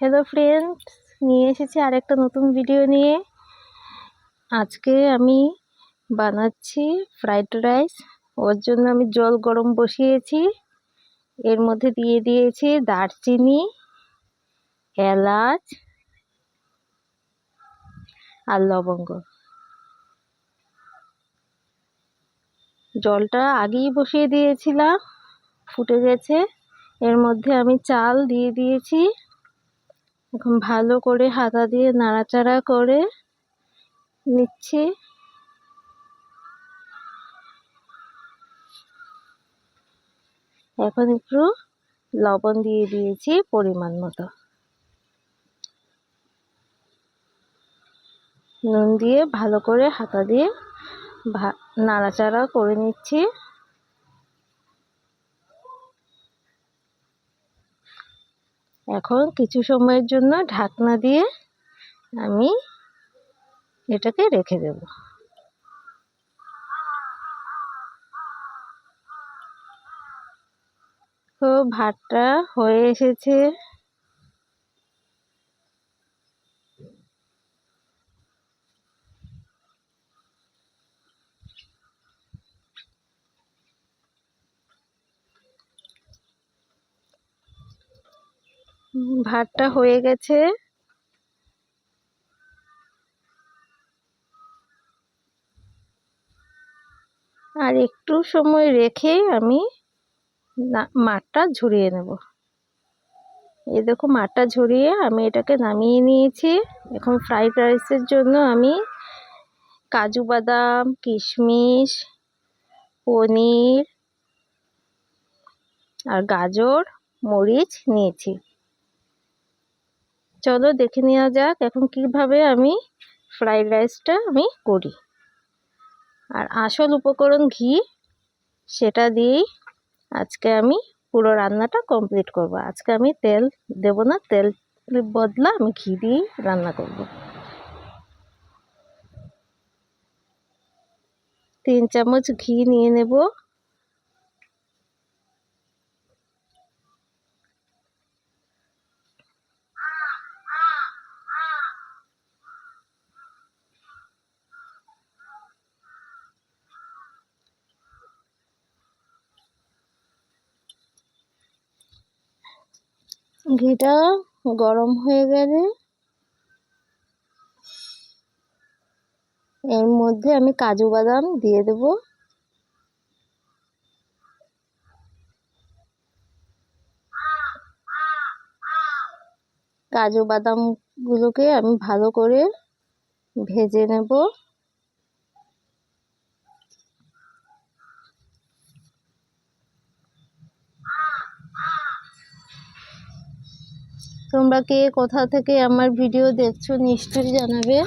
Hello friends নিয়ে এসেছি আরেকটা নতুন ভিডিও নিয়ে। আজকে আমি বানাচ্ছি ফ্রাইড রাইস ওর জন্য আমি জল গরম বসিয়েছি। এর মধ্যে দিয়ে দিয়েছি দারচিনি, এলাচ আর লবঙ্গ। জলটা আগেই বসিয়ে দিয়েছিলাম, ফুটে গেছে। এর মধ্যে আমি চাল দিয়ে দিয়েছি। এখন ভালো করে হাতা দিয়ে নাড়াচাড়া করে নিচ্ছি। এখন একটু লবণ দিয়ে দিয়েছি পরিমাণ মতো। নুন দিয়ে ভালো করে হাতা দিয়ে নাড়াচাড়া করে নিচ্ছি। এখন কিছু সময়ের জন্য ঢাকনা দিয়ে আমি এটাকে রেখে দেব। তো ভাতটা হয়ে এসেছে। ভাতটা হয়ে গেছে। আর একটু সময় রেখে আমি মাঠটা ঝরিয়ে নেব। এই দেখো মাঠটা ঝরিয়ে আমি এটাকে নামিয়ে নিয়েছি। এখন ফ্রাইড রাইসের জন্য আমি কাজু বাদাম, কিশমিশ, পনির আর গাজর, মরিচ নিয়েছি। চলো দেখে নেওয়া যাক এখন কীভাবে আমি ফ্রাইড রাইসটা আমি করি। আর আসল উপকরণ ঘি, সেটা দিয়েই আজকে আমি পুরো রান্নাটা কমপ্লিট করব। আজকে আমি তেল দেব না, তেল বদলা আমি ঘি দিয়েই রান্না করব। তিন চামচ ঘি নিয়ে নেব। ঘিটা গরম হয়ে গেলে এর মধ্যে আমি কাজু বাদাম দিয়ে দেব। কাজু বাদামগুলোকে আমি ভালো করে ভেজে নেব। তোমরা কে কোথা থেকে আমার ভিডিও দেখছ নিশ্চয়ই জানাবে।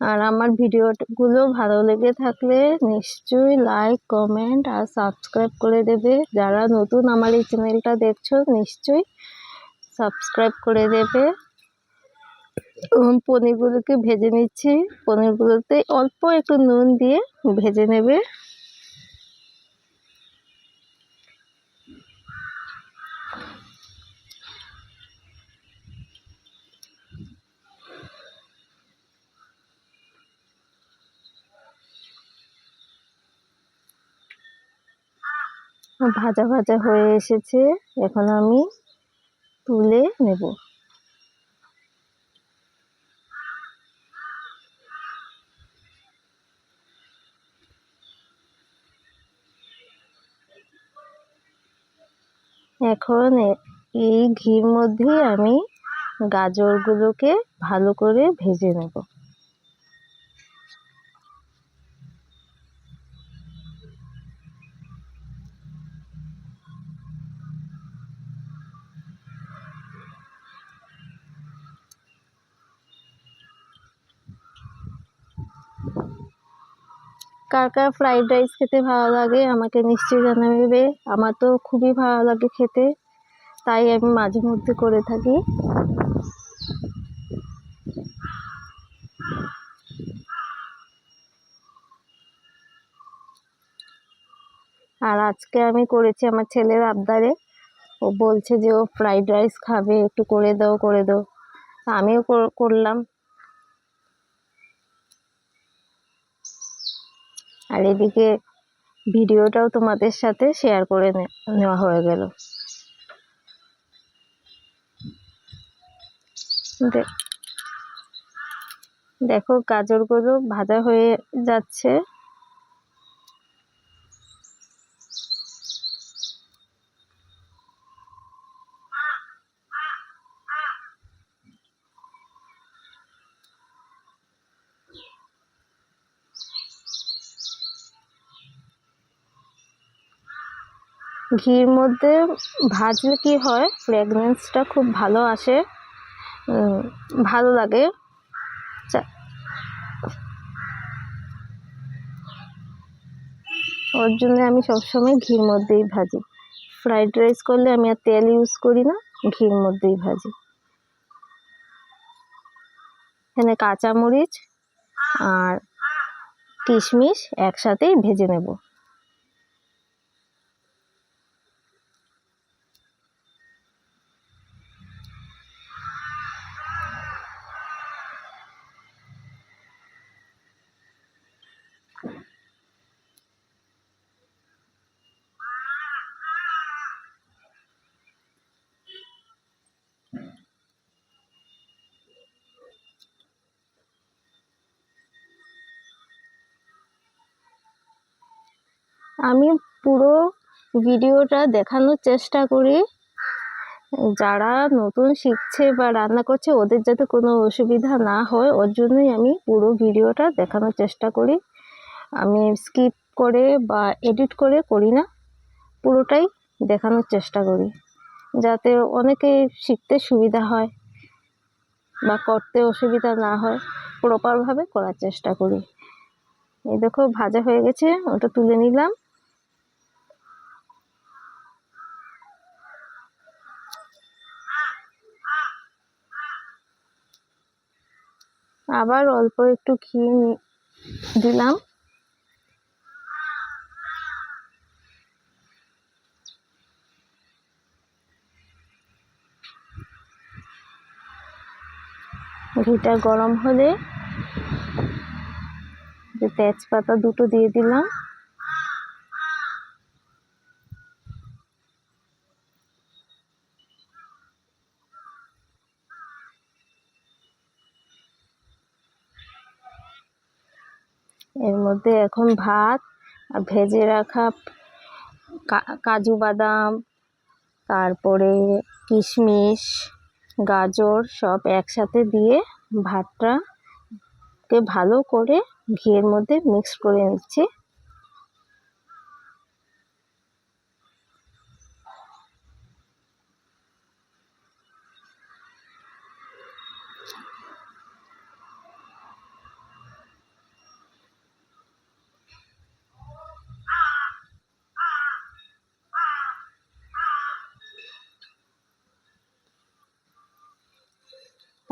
আর আমার ভিডিওগুলো ভালো লেগে থাকলে নিশ্চয়ই লাইক কমেন্ট আর সাবস্ক্রাইব করে দেবে। যারা নতুন আমার এই চ্যানেলটা দেখছ, নিশ্চয়ই সাবস্ক্রাইব করে দেবে। পনিরগুলোকে ভেজে নিচ্ছি। পনিরগুলোতে অল্প একটু নুন দিয়ে ভেজে নেবে। ভাজা ভাজা হয়ে এসেছে। এখন আমি তুলে নেব। এখন এই ঘির মধ্যে আমি গাজরগুলোকে ভালো করে ভেজে নেব। কার কার ফ্রাইড রাইস খেতে ভালো লাগে আমাকে নিশ্চয়ই জানাবে। আমার তো খুবই ভালো লাগে খেতে, তাই আমি মাঝে মধ্যে করে থাকি। আর আজকে আমি করেছি আমার ছেলের আবদারে। ও বলছে যে ও ফ্রাইড রাইস খাবে, একটু করে দাও করে দাও। আমিও করলাম। আর এদিকে ভিডিওটাও তোমাদের সাথে শেয়ার করে নেওয়া হয়ে গেল। দেখো গাজরগুলো ভাজা হয়ে যাচ্ছে। ঘির মধ্যে ভাজলে কি হয়? ফ্রেগনেন্সটা খুব ভালো আসে। ভালো লাগে। ওর জন্য আমি সবসময় ঘির মধ্যেই ভাজি। ফ্রাইড রাইস করলে আমি আর তেল ইউজ করি না, ঘির মধ্যেই ভাজি। এখানে কাঁচামরিচ আর কিশমিশ একসাথেই ভেজে নেব। আমি পুরো ভিডিওটা দেখানোর চেষ্টা করি। যারা নতুন শিখছে বা রান্না করছে, ওদের যাতে কোনো অসুবিধা না হয়, ওর জন্যই আমি পুরো ভিডিওটা দেখানোর চেষ্টা করি। আমি স্কিপ করে বা এডিট করে করি না, পুরোটাই দেখানোর চেষ্টা করি। যাতে অনেকে শিখতে সুবিধা হয় বা করতে অসুবিধা না হয় প্রপারভাবে করার চেষ্টা করি। এই দেখো, ভাজা হয়ে গেছে, ওটা তুলে নিলাম। আবার অল্প একটু ঘি দিলাম। ঘিটা গরম হলে যে তেজপাতা দুটো দিয়ে দিলাম। এর মধ্যে এখন ভাত আর ভেজে রাখা কাজু বাদাম, তারপরে কিশমিশ, গাজর সব একসাথে দিয়ে ভাতটাকে ভালো করে ঘিয়ের মধ্যে মিক্স করে নিচ্ছি।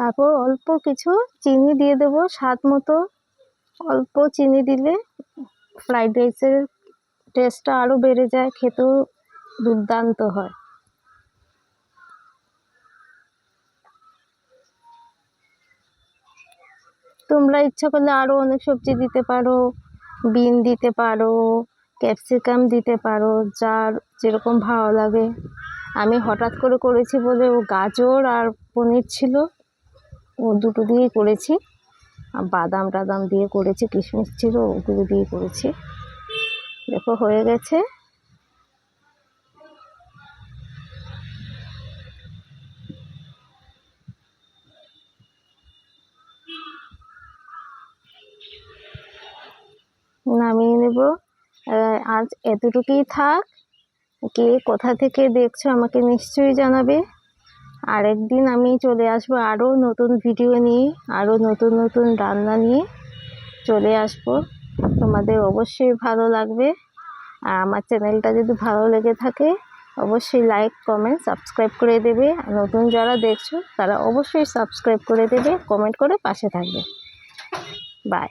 তারপর অল্প কিছু চিনি দিয়ে দেবো, স্বাদ মতো। অল্প চিনি দিলে ফ্রাইড রাইসের টেস্টটা আরও বেড়ে যায়, খেতেও দুর্দান্ত হয়। তোমরা ইচ্ছা করলে আরও অনেক সবজি দিতে পারো, বিন দিতে পারো, ক্যাপসিকাম দিতে পারো, যার যেরকম ভালো লাগে। আমি হঠাৎ করে করেছি বলে ও গাজর আর পনির ছিল। ও দুটো দিয়েই করেছি। আর বাদাম টাদাম দিয়ে করেছি, কিশমিশ ছিল ওগুলো দিয়ে করেছি। দেখো, হয়ে গেছে। নামিয়ে নেব। আজ এতটুকুই থাক। কে কোথা থেকে দেখছ আমাকে নিশ্চয়ই জানাবে। আরেকদিন আমি চলে আসব আরও নতুন ভিডিও নিয়ে আরও নতুন নতুন রান্না নিয়ে চলে আসব। তোমাদের অবশ্যই ভালো লাগবে। আর আমার চ্যানেলটা যদি ভালো লেগে থাকে, অবশ্যই লাইক কমেন্ট সাবস্ক্রাইব করে দেবে। নতুন যারা দেখছ, তারা অবশ্যই সাবস্ক্রাইব করে দেবে কমেন্ট করে পাশে থাকবে। বাই